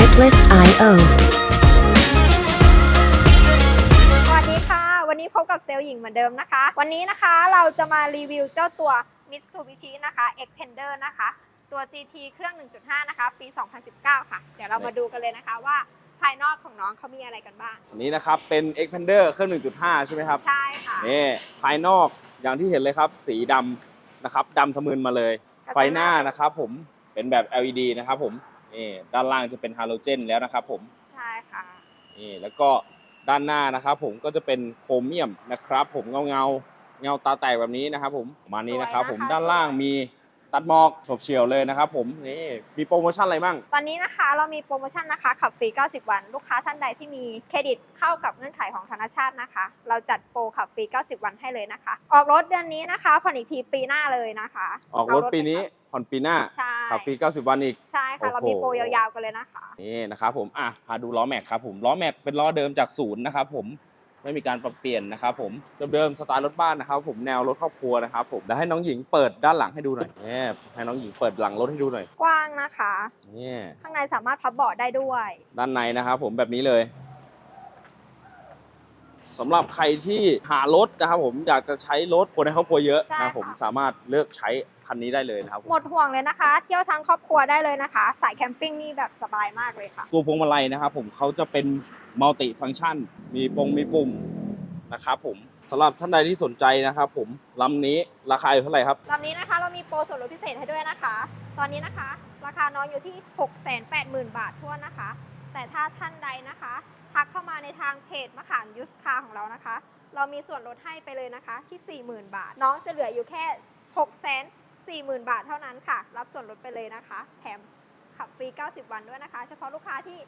Atlas.io สวัสดีค่ะ วันนี้พบกับเซลล์หญิงเหมือนเดิมนะคะ วันนี้นะคะเราจะมารีวิวเจ้าตัว Mitsubishi นะคะ Xpander นะคะ ตัว GT เครื่อง 1.5 นะคะ ปี 2019 ค่ะ เดี๋ยวเรามาดูกันเลยนะคะว่าภายนอกของน้องเขามีอะไรกันบ้าง อันนี้นะครับ เป็น Xpander เครื่อง 1.5 ใช่ไหมครับ ใช่ค่ะ นี่ภายนอกอย่างที่เห็นเลยครับ สีดำนะครับดำทะมึนมาเลย ไฟหน้านะครับผมเป็นแบบ LED นะครับผม นี่ด้านล่างจะเป็นฮาโลเจนแล้วนะครับผมใช่ค่ะนี่แล้วก็ด้านหน้านะครับผมก็จะเป็นโครเมียมนะครับผมเงาเงาๆเงาตาแตกแบบนี้นะครับผมประมาณนี้นะครับผมสวยนะคะด้านล่างมีตัดหมอกฉบเฉียวเลยนะครับผมนี่มีโปรโมชั่นอะไรบ้างวันนี้นะคะเรามีโปรโมชั่นนะคะขับฟรี 90 วัน ลูกค้าท่านใดที่มีเครดิตเข้ากับเงื่อนไขของธนาชาตินะคะ เราจัดโปรขับฟรี 90 วันให้เลยนะคะ ออกรถเดือนนี้นะคะผ่อนอีกทีปีหน้าเลยนะคะ ออกรถปีนี้ผ่อนปีหน้าใช่ขับฟรี 90 วันอีกใช่ ค่ะ เรามีโอ้โหโปรยาวๆกันเลยนะคะ นี่นะครับผมอะพาดูล้อแม็กครับผมล้อแม็กเป็นล้อเดิมจากศูนย์นะครับผมไม่มีการปรับเปลี่ยนนะครับผมเดิมๆสไตล์รถบ้านนะครับ ผมแนวรถครอบครัวนะครับผมเดี๋ยวให้น้องหญิงเปิดด้านหลังให้ดูหน่อยนี่ให้น้องหญิงเปิดหลังรถให้ดูหน่อยกว้างนะคะ นี่ข้างในสามารถพับเบาะได้ด้วย ด้านในนะครับผมแบบนี้เลย สำหรับใครที่หารถนะครับผมอยากจะใช้รถคนในครอบครัวเยอะนะครับผมสามารถเลือกใช้คันนี้ได้เลยนะครับผม หมดห่วงเลยนะคะ เที่ยวทั้งครอบครัวได้เลยนะคะ สายแคมปิ้งนี่แบบสบายมากเลยค่ะ ตัวพวงมาลัยนะครับผมเขาจะเป็นมัลติฟัง c t ชัน มีปงมีปุ่มนะครับผมสำหรับท่านใดที่สนใจนะครับผมลำนี้ราคาอยู่เท่าไหร่ครับลำนี้นะคะเรามีโปรส่วนลดพิเศษให้ด้วยนะคะ ตอนนี้นะคะ ราคาน้องอยู่ที่ 680,000 บาททั่วนนะคะ แต่ถ้าท่านใดนะคะ ทักเข้ามาในทางเพจมะขามยูสคาของเรานะคะ เรามีส่วนลดให้ไปเลยนะคะที่ 40,000 บาท น้องจะเหลืออยู่แค่640,000 บาทเท่านั้นค่ะ รับส่วนลดไปเลยนะคะ แถมขับฟรี 90 วันด้วยนะคะ เฉพาะลูกค้าที่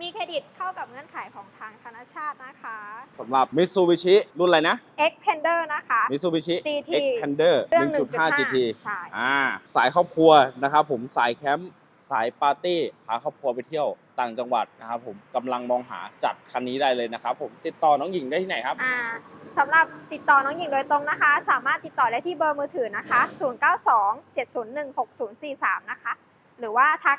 มีเครดิตเข้ากับเงื่อนไขของทางธนาชาตินะคะสำหรับ Mitsubishi รุ่นอะไรนะ X Pender นะคะ Mitsubishi GT Xpander เครื่อง1.5 GT ใช่อ่าสายครอบครัวนะครับผมสายแคมป์ สายปาร์ตี้พาครอบครัวไปเที่ยวต่างจังหวัดนะครับผมกำลังมองหาจัดคันนี้ได้เลยนะครับผมติดต่อน้องหญิงได้ที่ไหนครับ อ่าสำหรับติดต่อน้องหญิงโดยตรงนะคะ สามารถติดต่อได้ที่เบอร์มือถือนะคะ 0927016043 นะคะ หรือว่าทัก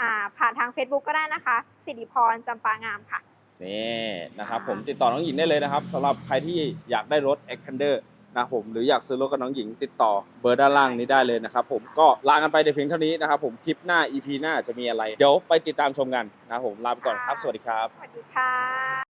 อ่าผ่านทาง Facebook ก็ได้นะคะ สิริพรจำปางามค่ะ นี่นะครับอ่าผมติดต่อน้องหญิงได้เลยนะครับสำหรับใครที่อยากได้รถ Xpander นะผมหรืออยากซื้อรถกับน้องหญิงติดต่อเบอร์ด้านล่างนี้ได้เลยนะครับผมก็ลากันไปในเพียงเท่านี้นะครับผมคลิปหน้า EP หน้าจะมีอะไร เดี๋ยวไปติดตามชมกันนะครับผมลาไปก่อนครับสวัสดีครับ สวัสดีค่ะ